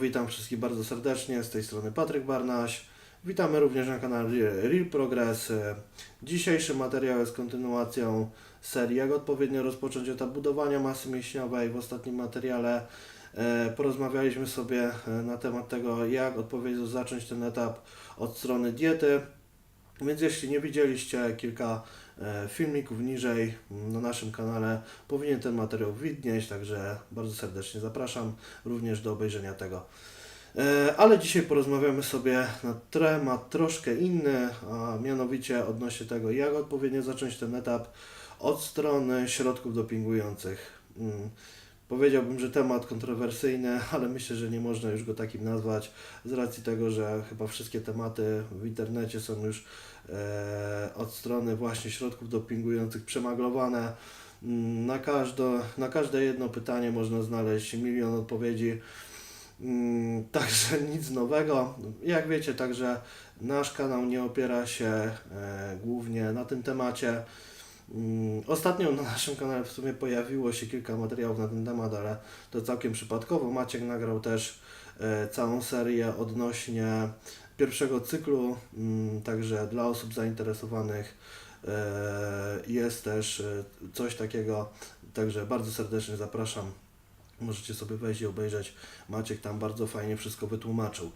Witam wszystkich bardzo serdecznie, z tej strony Patryk Barnaś. Witamy również na kanale Real Progress. Dzisiejszy materiał jest kontynuacją serii Jak odpowiednio rozpocząć etap budowania masy mięśniowej. W ostatnim materiale e, porozmawialiśmy sobie e, na temat tego, jak odpowiednio zacząć ten etap od strony diety. Więc jeśli nie widzieliście kilka filmików niżej na naszym kanale, powinien ten materiał widnieć, także bardzo serdecznie zapraszam również do obejrzenia tego. E, Ale dzisiaj porozmawiamy sobie na temat troszkę inny, a mianowicie odnośnie tego, jak odpowiednio zacząć ten etap od strony środków dopingujących. Mm, Powiedziałbym, że temat kontrowersyjny, ale myślę, że nie można już go takim nazwać z racji tego, że chyba wszystkie tematy w internecie są już e, od strony właśnie środków dopingujących przemaglowane. Mm, Na, każde, na każde jedno pytanie można znaleźć milion odpowiedzi. Mm, Także nic nowego. Jak wiecie, także nasz kanał nie opiera się e, głównie na tym temacie. Mm, Ostatnio na naszym kanale w sumie pojawiło się kilka materiałów na ten temat, ale to całkiem przypadkowo. Maciek nagrał też e, całą serię odnośnie pierwszego cyklu, mm, także dla osób zainteresowanych e, jest też e, coś takiego, także bardzo serdecznie zapraszam. Możecie sobie wejść i obejrzeć. Maciek tam bardzo fajnie wszystko wytłumaczył.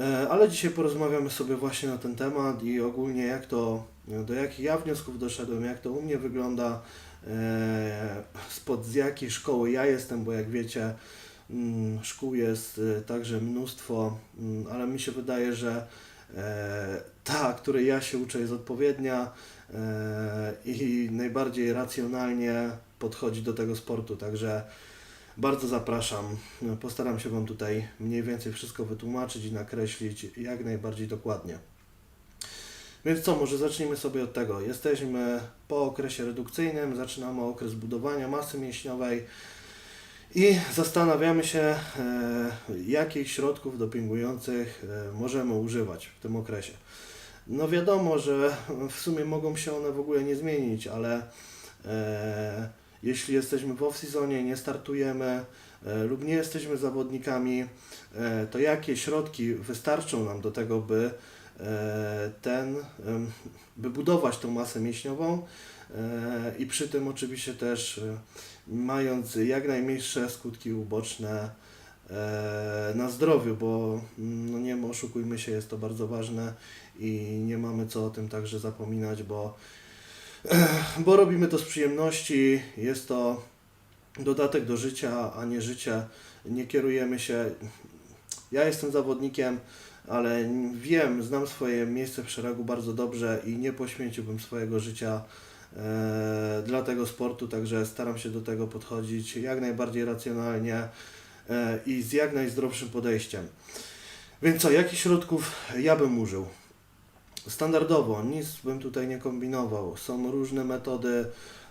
E, Ale dzisiaj porozmawiamy sobie właśnie na ten temat i ogólnie jak to, do jakich ja wniosków doszedłem, jak to u mnie wygląda, spod jakiej szkoły ja jestem, bo jak wiecie, szkół jest e, także mnóstwo, mm, ale mi się wydaje, że e, ta, której ja się uczę, jest odpowiednia e, i najbardziej racjonalnie podchodzi do tego sportu, także bardzo zapraszam. Postaram się Wam tutaj mniej więcej wszystko wytłumaczyć i nakreślić jak najbardziej dokładnie. Więc co, może zacznijmy sobie od tego. Jesteśmy po okresie redukcyjnym, zaczynamy okres budowania masy mięśniowej i zastanawiamy się, e, jakich środków dopingujących e, możemy używać w tym okresie. No wiadomo, że w sumie mogą się one w ogóle nie zmienić, ale e, jeśli jesteśmy w off-seasonie, nie startujemy e, lub nie jesteśmy zawodnikami, e, to jakie środki wystarczą nam do tego, by e, ten, em, by budować tą masę mięśniową e, i przy tym oczywiście też e, mając jak najmniejsze skutki uboczne e, na zdrowiu, bo mm, no nie oszukujmy się, jest to bardzo ważne i nie mamy co o tym także zapominać, bo bo robimy to z przyjemności, jest to dodatek do życia, a nie życie. Nie kierujemy się. Ja jestem zawodnikiem, ale wiem, znam swoje miejsce w szeregu bardzo dobrze i nie poświęciłbym swojego życia e, dla tego sportu, także staram się do tego podchodzić jak najbardziej racjonalnie e, i z jak najzdrowszym podejściem. Więc co, jakich środków ja bym użył? Standardowo, nic bym tutaj nie kombinował. Są różne metody,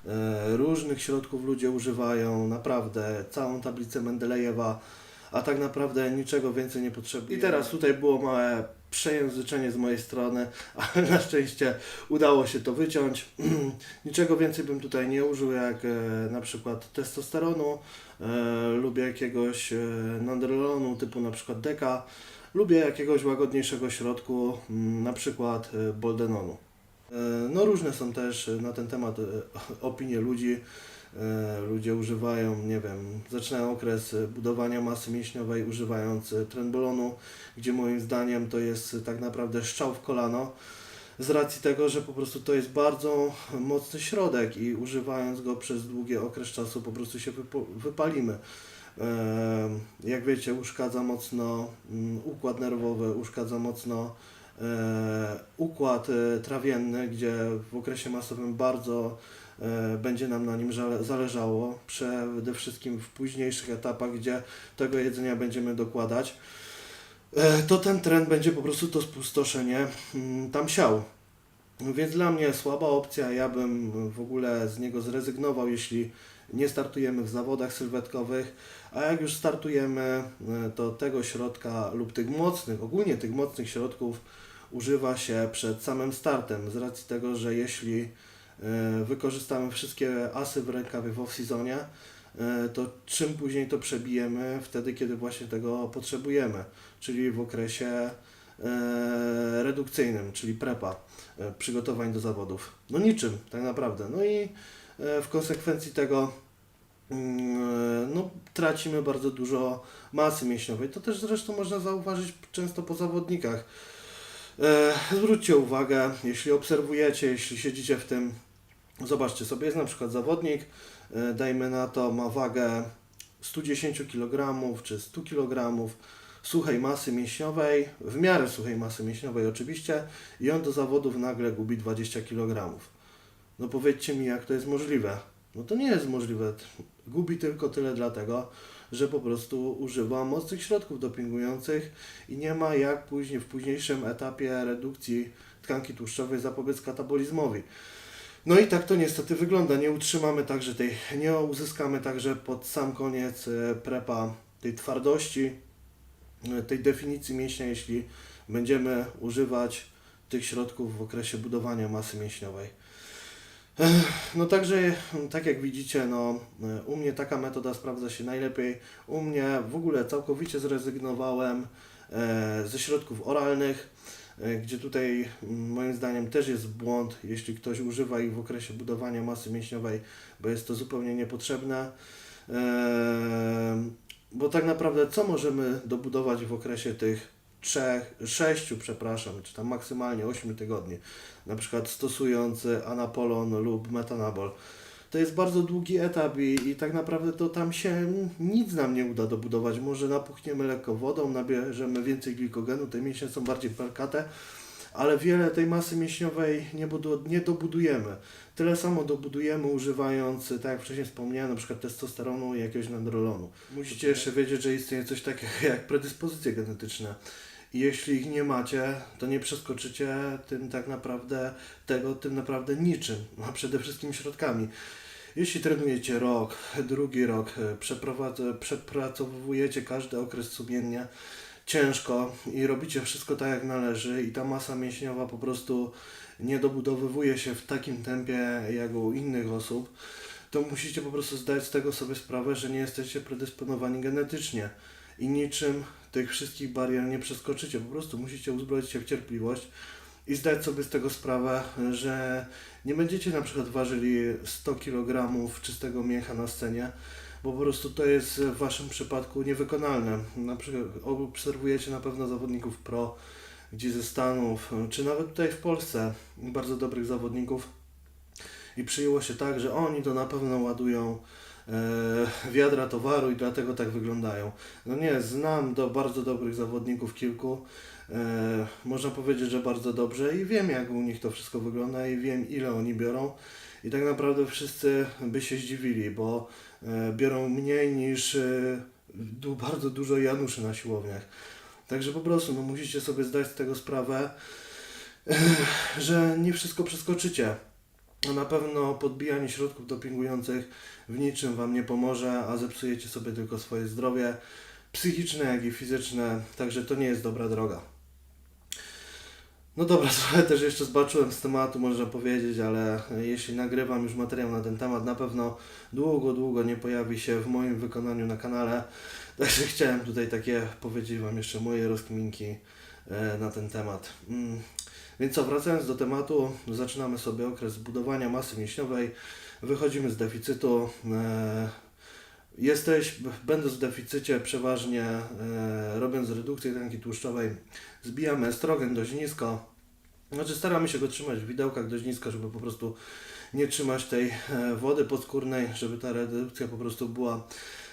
e, różnych środków ludzie używają, naprawdę całą tablicę Mendelejewa, a tak naprawdę niczego więcej nie potrzebuje. I teraz tutaj było małe przejęzyczenie z mojej strony, ale na szczęście udało się to wyciąć. niczego więcej bym tutaj nie użył, jak e, na przykład testosteronu, e, lubię jakiegoś e, nandrolonu typu na przykład deka, Lubię jakiegoś łagodniejszego środku, mm, na przykład boldenonu. No różne są też na ten temat opinie ludzi. E, Ludzie używają, nie wiem, zaczynają okres budowania masy mięśniowej używając e, trenbolonu, gdzie moim zdaniem to jest e, tak naprawdę strzał w kolano. Z racji tego, że po prostu to jest bardzo mocny środek i używając go przez długi okres czasu po prostu się wypalimy. Jak wiecie, uszkadza mocno mm, układ nerwowy, uszkadza mocno układ e, trawienny, gdzie w okresie masowym bardzo e, będzie nam na nim zależało, przede wszystkim w późniejszych etapach, gdzie tego jedzenia będziemy dokładać, e, to ten trend będzie po prostu to spustoszenie mm, tam siał. Więc dla mnie słaba opcja, ja bym w ogóle z niego zrezygnował, jeśli nie startujemy w zawodach sylwetkowych, a jak już startujemy, e, to tego środka lub tych mocnych, ogólnie tych mocnych środków używa się przed samym startem, z racji tego, że jeśli e, wykorzystamy wszystkie asy w rękawie w off-seasonie, e, to czym później to przebijemy? Wtedy, kiedy właśnie tego potrzebujemy, czyli w okresie e, redukcyjnym, czyli prepa, przygotowań do zawodów. No niczym, tak naprawdę. No i w konsekwencji tego mm, no, tracimy bardzo dużo masy mięśniowej. To też zresztą można zauważyć często po zawodnikach. E, zwróćcie uwagę, jeśli obserwujecie, jeśli siedzicie w tym, zobaczcie sobie, jest na przykład zawodnik, e, dajmy na to, ma wagę 110 kg czy 100 kg suchej masy mięśniowej, w miarę suchej masy mięśniowej oczywiście, i on do zawodów nagle gubi 20 kg. No powiedzcie mi, jak to jest możliwe? No to nie jest możliwe. Gubi tylko tyle dlatego, że po prostu używa mocnych środków dopingujących i nie ma jak później w późniejszym etapie redukcji tkanki tłuszczowej zapobiec katabolizmowi. No i tak to niestety wygląda. Nie utrzymamy także tej, nie uzyskamy także pod sam koniec e, prepa tej twardości, e, tej definicji mięśnia, jeśli będziemy używać tych środków w okresie budowania masy mięśniowej. No także, tak jak widzicie, no, u mnie taka metoda sprawdza się najlepiej. U mnie w ogóle całkowicie zrezygnowałem e, ze środków oralnych, e, gdzie tutaj mm, moim zdaniem też jest błąd, jeśli ktoś używa ich w okresie budowania masy mięśniowej, bo jest to zupełnie niepotrzebne. E, Bo tak naprawdę co możemy dobudować w okresie tych trzech, sześciu, przepraszam, czy tam maksymalnie 8 tygodni, na przykład stosując anapolon lub metanabol. To jest bardzo długi etap i, i tak naprawdę to tam się nic nam nie uda dobudować. Może napuchniemy lekko wodą, nabierzemy więcej glikogenu, te mięśnie są bardziej perkate, ale wiele tej masy mięśniowej nie, budu, nie dobudujemy. Tyle samo dobudujemy używając, tak jak wcześniej wspomniałem, na przykład testosteronu i jakiegoś nandrolonu. Musicie jeszcze wiedzieć, że istnieje coś takiego jak predyspozycje genetyczne. Jeśli ich nie macie, to nie przeskoczycie tym tak naprawdę tego, tym naprawdę niczym, a przede wszystkim środkami. Jeśli trenujecie rok, drugi rok, e, przepracowujecie każdy okres sumiennie, ciężko i robicie wszystko tak jak należy i ta masa mięśniowa po prostu nie dobudowywuje się w takim tempie jak u innych osób, to musicie po prostu zdać z tego sobie sprawę, że nie jesteście predysponowani genetycznie i niczym tych wszystkich barier nie przeskoczycie. Po prostu musicie uzbroić się w cierpliwość i zdać sobie z tego sprawę, że nie będziecie na przykład ważyli 100 kg czystego mięcha na scenie, bo po prostu to jest w Waszym przypadku niewykonalne. Na przykład obserwujecie na pewno zawodników pro, gdzie ze Stanów, czy nawet tutaj w Polsce, bardzo dobrych zawodników i przyjęło się tak, że oni to na pewno ładują wiadra towaru i dlatego tak wyglądają. No nie, znam do bardzo dobrych zawodników kilku, e, można powiedzieć, że bardzo dobrze i wiem jak u nich to wszystko wygląda i wiem ile oni biorą i tak naprawdę wszyscy by się zdziwili, bo e, biorą mniej niż e, bardzo dużo Januszy na siłowniach. Także po prostu no, musicie sobie zdać z tego sprawę, e, że nie wszystko przeskoczycie. No na pewno podbijanie środków dopingujących w niczym Wam nie pomoże, a zepsujecie sobie tylko swoje zdrowie psychiczne, jak i fizyczne, także to nie jest dobra droga. No dobra, trochę też jeszcze zbaczyłem z tematu, można powiedzieć, ale jeśli nagrywam już materiał na ten temat, na pewno długo, długo nie pojawi się w moim wykonaniu na kanale. Także chciałem tutaj takie powiedzieć Wam jeszcze moje rozkminki e, na ten temat. Więc co, wracając do tematu, zaczynamy sobie okres budowania masy mięśniowej, wychodzimy z deficytu. E, jesteś, będąc w deficycie, przeważnie e, robiąc redukcję tkanki tłuszczowej, zbijamy estrogen dość nisko. Znaczy staramy się go trzymać w widełkach dość nisko, żeby po prostu nie trzymać tej e, wody podskórnej, żeby ta redukcja po prostu była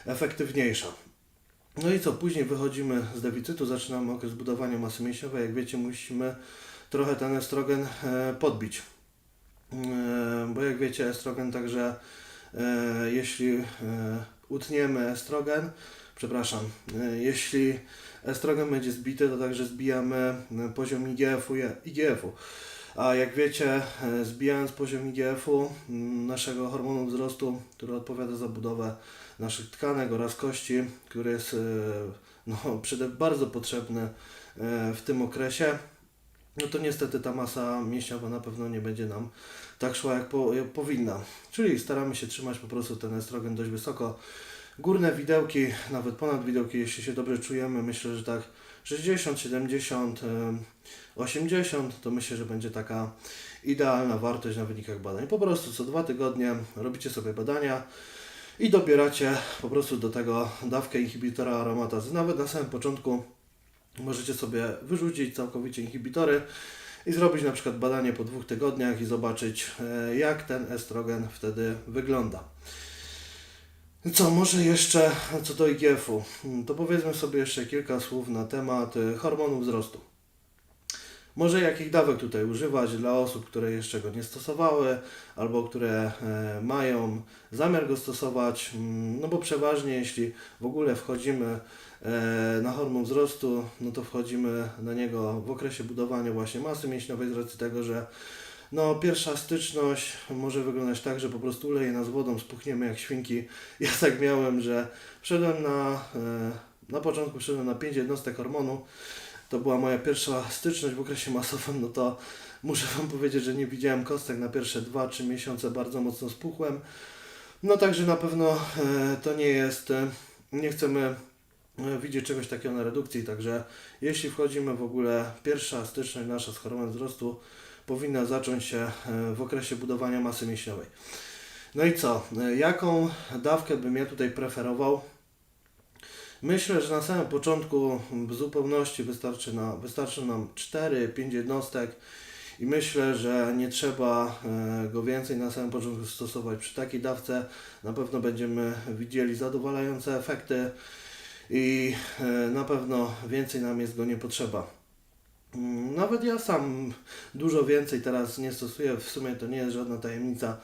efektywniejsza. No i co, później wychodzimy z deficytu, zaczynamy okres budowania masy mięśniowej. Jak wiecie, musimy trochę ten estrogen e, podbić. E, Bo jak wiecie, estrogen także, e, jeśli utniemy estrogen, przepraszam, jeśli estrogen będzie zbity, to także zbijamy poziom IGF-u. IGF-u. A jak wiecie, zbijając poziom IGF-u, m, naszego hormonu wzrostu, który odpowiada za budowę naszych tkanek oraz kości, który jest no, bardzo potrzebny w tym okresie, no to niestety ta masa mięśniowa na pewno nie będzie nam tak szła jak, po, jak powinna. Czyli staramy się trzymać po prostu ten estrogen dość wysoko. Górne widełki, nawet ponad widełki, jeśli się dobrze czujemy, myślę, że tak 60, 70, em, 80 to myślę, że będzie taka idealna wartość na wynikach badań. Po prostu co dwa tygodnie robicie sobie badania i dobieracie po prostu do tego dawkę inhibitora aromatazy. Nawet na samym początku możecie sobie wyrzucić całkowicie inhibitory i zrobić na przykład badanie po dwóch tygodniach i zobaczyć e, jak ten estrogen wtedy wygląda. Co, może jeszcze co do IGF-u, to powiedzmy sobie jeszcze kilka słów na temat e, hormonu wzrostu. Może jakich dawek tutaj używać dla osób, które jeszcze go nie stosowały, albo które e, mają zamiar go stosować, Mm, no bo przeważnie jeśli w ogóle wchodzimy e, na hormon wzrostu, no to wchodzimy na niego w okresie budowania właśnie masy mięśniowej z racji tego, że no pierwsza styczność może wyglądać tak, że po prostu uleje nas wodą, spuchniemy jak świnki. Ja tak miałem, że wszedłem na, e, na początku wszedłem na 5 jednostek hormonu, to była moja pierwsza styczność w okresie masowym, no to muszę Wam powiedzieć, że nie widziałem kostek na pierwsze 2-3 miesiące, bardzo mocno spuchłem. No także na pewno e, to nie jest, e, nie chcemy e, widzieć czegoś takiego na redukcji, także jeśli wchodzimy w ogóle, pierwsza styczność nasza z hormonem wzrostu powinna zacząć się w okresie budowania masy mięśniowej. No i co? Jaką dawkę bym ja tutaj preferował? Myślę, że na samym początku w zupełności wystarczy, na, wystarczy nam 4-5 jednostek i myślę, że nie trzeba e, go więcej na samym początku stosować. Przy takiej dawce na pewno będziemy widzieli zadowalające efekty i e, na pewno więcej nam jest go nie potrzeba. Mm, Nawet ja sam dużo więcej teraz nie stosuję, w sumie to nie jest żadna tajemnica.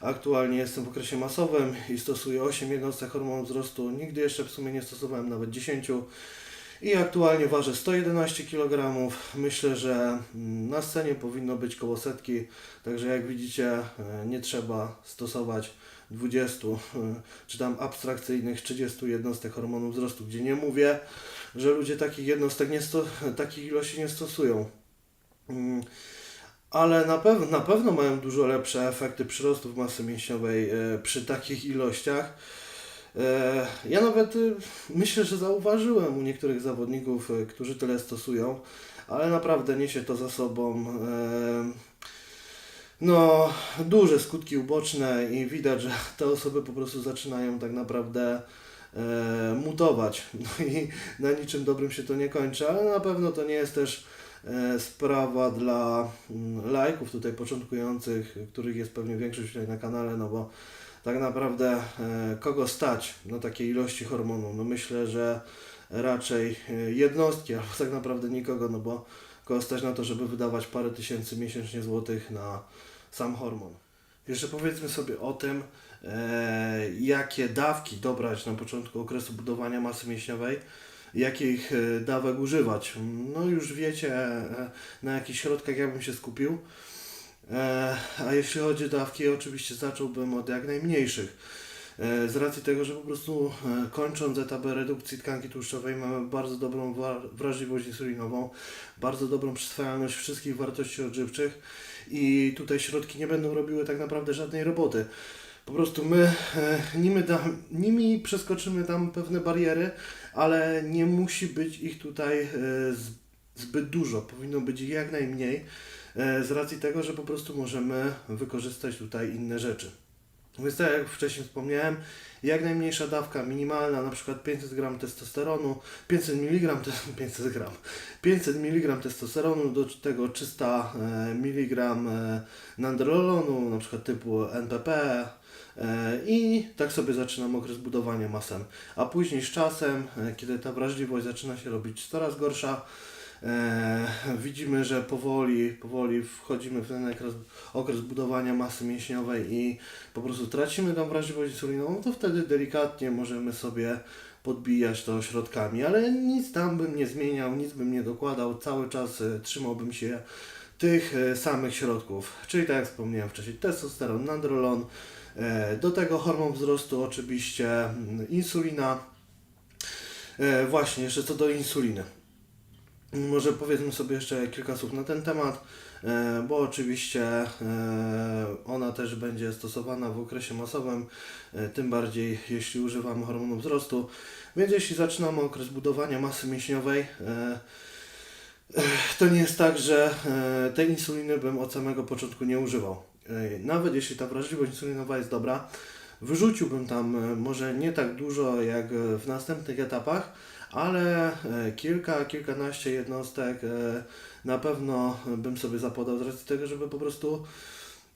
Aktualnie jestem w okresie masowym i stosuję 8 jednostek hormonu wzrostu. Nigdy jeszcze w sumie nie stosowałem nawet 10. I aktualnie ważę 111 kg. Myślę, że mm, na scenie powinno być koło setki, także jak widzicie e, nie trzeba stosować 20 e, czy tam abstrakcyjnych 30 jednostek hormonu wzrostu, gdzie nie mówię, że ludzie takich jednostek nie sto, takich ilości nie stosują. Ale na, pew- na pewno mają dużo lepsze efekty przyrostów masy mięśniowej e, przy takich ilościach. E, Ja nawet y, myślę, że zauważyłem u niektórych zawodników, y, którzy tyle stosują, ale naprawdę niesie to za sobą e, no, duże skutki uboczne i widać, że te osoby po prostu zaczynają tak naprawdę e, mutować. No i na niczym dobrym się to nie kończy, ale na pewno to nie jest też e, sprawa dla mm, lajków tutaj początkujących, których jest pewnie większość tutaj na kanale, no bo tak naprawdę e, kogo stać na takiej ilości hormonu? No myślę, że raczej e, jednostki, albo tak naprawdę nikogo, no bo kogo stać na to, żeby wydawać parę tysięcy miesięcznie złotych na sam hormon. Jeszcze powiedzmy sobie o tym, e, jakie dawki dobrać na początku okresu budowania masy mięśniowej, jakich e, dawek używać. No już wiecie, e, na jakich środkach ja bym się skupił. E, a jeśli chodzi o dawki, oczywiście zacząłbym od jak najmniejszych. E, z racji tego, że po prostu e, kończąc etapy redukcji tkanki tłuszczowej mamy bardzo dobrą wrażliwość insulinową, bardzo dobrą przyswajalność wszystkich wartości odżywczych i tutaj środki nie będą robiły tak naprawdę żadnej roboty. Po prostu my e, nimi, da, nimi przeskoczymy tam pewne bariery, ale nie musi być ich tutaj e, zbyt dużo. Powinno być ich jak najmniej e, z racji tego, że po prostu możemy wykorzystać tutaj inne rzeczy. Więc tak jak wcześniej wspomniałem, jak najmniejsza dawka minimalna, na przykład 500 g testosteronu, 500 mg, to 500 g, 500 mg testosteronu, do tego 300 e, mg nandrolonu, na przykład typu NPP i tak sobie zaczynam okres budowania masem. A później z czasem, e, kiedy ta wrażliwość zaczyna się robić coraz gorsza, E, widzimy, że powoli, powoli wchodzimy w ten okres, okres budowania masy mięśniowej i po prostu tracimy tą wrażliwość insulinową, no to wtedy delikatnie możemy sobie podbijać to środkami, ale nic tam bym nie zmieniał, nic bym nie dokładał, cały czas e, trzymałbym się tych e, samych środków, czyli tak jak wspomniałem wcześniej, testosteron, nandrolon, e, do tego hormon wzrostu oczywiście, mm, insulina, E, właśnie, jeszcze co do insuliny. Może powiedzmy sobie jeszcze kilka słów na ten temat, e, bo oczywiście e, ona też będzie stosowana w okresie masowym, e, tym bardziej jeśli używamy hormonu wzrostu. Więc jeśli zaczynamy okres budowania masy mięśniowej, e, e, to nie jest tak, że e, tej insuliny bym od samego początku nie używał. Nawet jeśli ta wrażliwość insulinowa jest dobra, wyrzuciłbym tam e, może nie tak dużo jak e, w następnych etapach, ale e, kilka, kilkanaście jednostek na pewno bym sobie zapodał z racji tego, żeby po prostu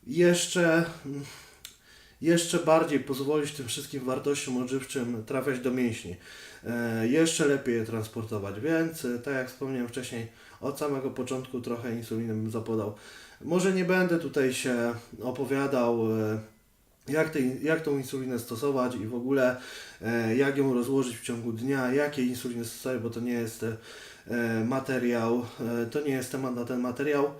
jeszcze, mm, jeszcze bardziej pozwolić tym wszystkim wartościom odżywczym trafiać do mięśni. Jeszcze lepiej je transportować, więc tak jak wspomniałem wcześniej, od samego początku trochę insuliny bym zapodał. Może nie będę tutaj się opowiadał e, jak, tej, jak tą insulinę stosować i w ogóle e, jak ją rozłożyć w ciągu dnia, jakie insuliny stosować, bo to nie jest e, materiał, to nie jest temat na ten materiał.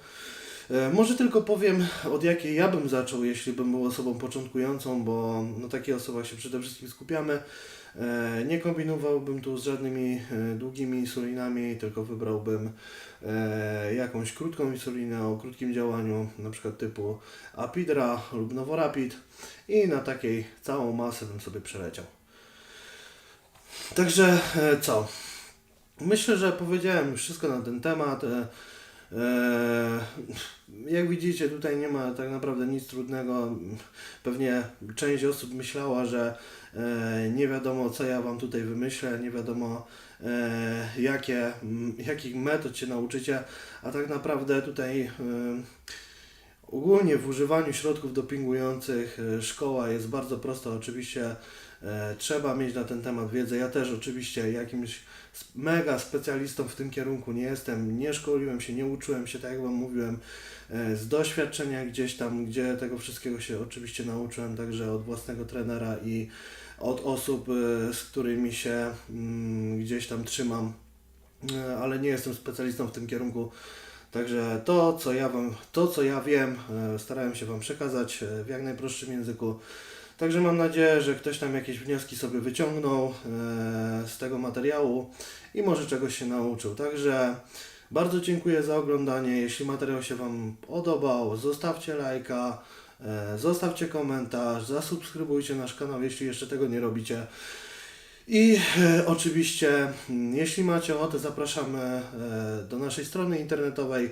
Może tylko powiem, od jakiej ja bym zaczął, jeśli bym był osobą początkującą, bo na takich osobach się przede wszystkim skupiamy. Nie kombinowałbym tu z żadnymi długimi insulinami, tylko wybrałbym jakąś krótką insulinę o krótkim działaniu, na przykład typu Apidra lub Novorapid i na takiej całą masę bym sobie przeleciał. Także e, co? Myślę, że powiedziałem wszystko na ten temat. E, e, Jak widzicie, tutaj nie ma tak naprawdę nic trudnego. Pewnie część osób myślała, że e, nie wiadomo, co ja Wam tutaj wymyślę, nie wiadomo, e, jakie, m, jakich metod się nauczycie, a tak naprawdę tutaj e, ogólnie w używaniu środków dopingujących e, szkoła jest bardzo prosta. Oczywiście e, trzeba mieć na ten temat wiedzę. Ja też oczywiście jakimś mega specjalistą w tym kierunku nie jestem. Nie szkoliłem się, nie uczyłem się, tak jak Wam mówiłem, e, z doświadczenia gdzieś tam, gdzie tego wszystkiego się oczywiście nauczyłem, także od własnego trenera i od osób, e, z którymi się mm, gdzieś tam trzymam, E, ale nie jestem specjalistą w tym kierunku. Także to, co ja wam, to, co ja wiem, e, starałem się Wam przekazać w jak najprostszym języku. Także mam nadzieję, że ktoś tam jakieś wnioski sobie wyciągnął z tego materiału i może czegoś się nauczył. Także bardzo dziękuję za oglądanie. Jeśli materiał się Wam podobał, zostawcie lajka, e, zostawcie komentarz, zasubskrybujcie nasz kanał, jeśli jeszcze tego nie robicie. I e, oczywiście, mm, jeśli macie ochotę, zapraszamy e, do naszej strony internetowej.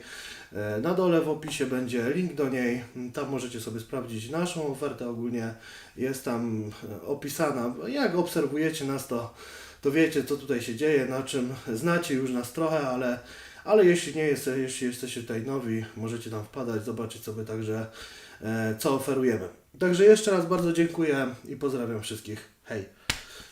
E, na dole w opisie będzie link do niej. Mm, Tam możecie sobie sprawdzić naszą ofertę ogólnie. Jest tam e, opisana. Jak obserwujecie nas, to, to wiecie, co tutaj się dzieje, na czym znacie już nas trochę, ale, ale jeśli nie jest, jeśli jesteście tutaj nowi, możecie tam wpadać, zobaczyć sobie także, e, co oferujemy. Także jeszcze raz bardzo dziękuję i pozdrawiam wszystkich. Hej!